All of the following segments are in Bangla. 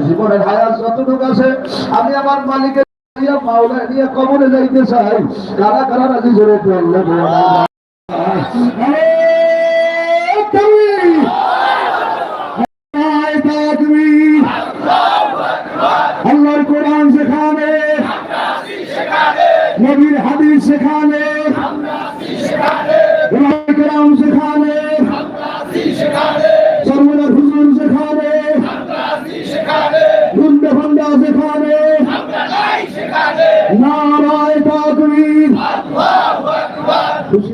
জীবনের হায়াত যতটুকু আছে আমি আমার মালিকের মাওলা নিয়ে কবরে যাইতে চাই। কারা কারা রাজি জোরে আল্লাহর কোরআন সেখানে নবীর হাদিস সেখানে কোরআন সেখানে সর্বদার হুজুর সেখানে গুন্ডে ফান্ডা সেখানে নারায় তাকবীর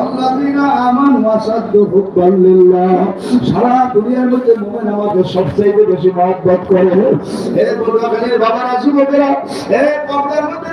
আল্লাযীনা আমানু আসাদ্দু হুব্বান সারা দুনিয়ার মধ্যে মুমিন আমাকে সবচেয়ে বেশি মহব্বত করে। এ বলবাগানের বাবারা, যুবকেরা এ পর্দার মধ্যে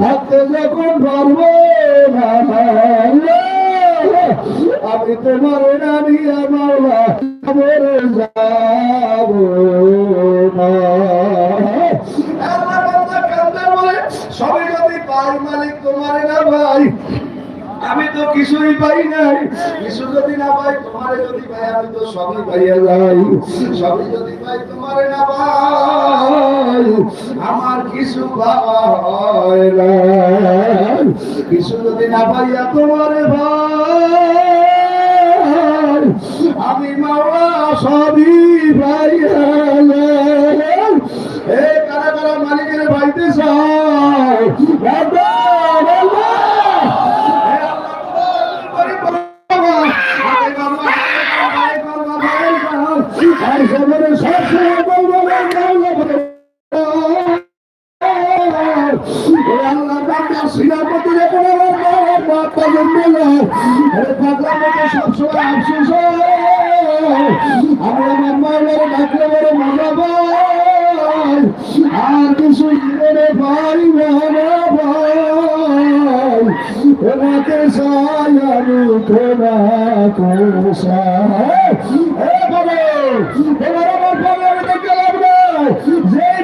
থাকতে যখন পারব আমি তোমার নানি আমার সবই যদি পাই মালিক, তোমার না ভাই, আমি তো কিছুই পাই নাই। কিছু যদি না পাই, তোমারে যদি পাই, আমি তো সবই পাইয়া যাই। সবই যদি পাই, তোমারে না পাই। কিছু পাওয়া হয় না কিছু যদি না পাইয়া তোমার ভাই, আমি মাওলা সবই পাইয়া এ কারা কারা মালিকের ভাইতে চাও আমি আমার মায়ের ডাকলে বড় মজা পাই আর কিছু জীবনে পাই না ভাই তোমাকে চাই তোমা কোসা এবার আমার বলে আমি দেখতে মধ্যে পামা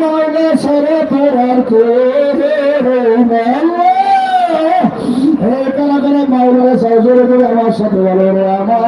মাওলা সরে পড়ার করে মাওলা হে কারা কারা মাওলা সহযোগ করে আমার সাথে বলো আমার।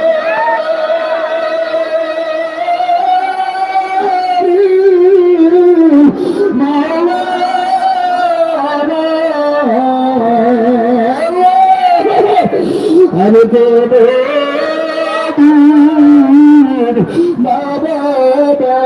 বাবা বাবা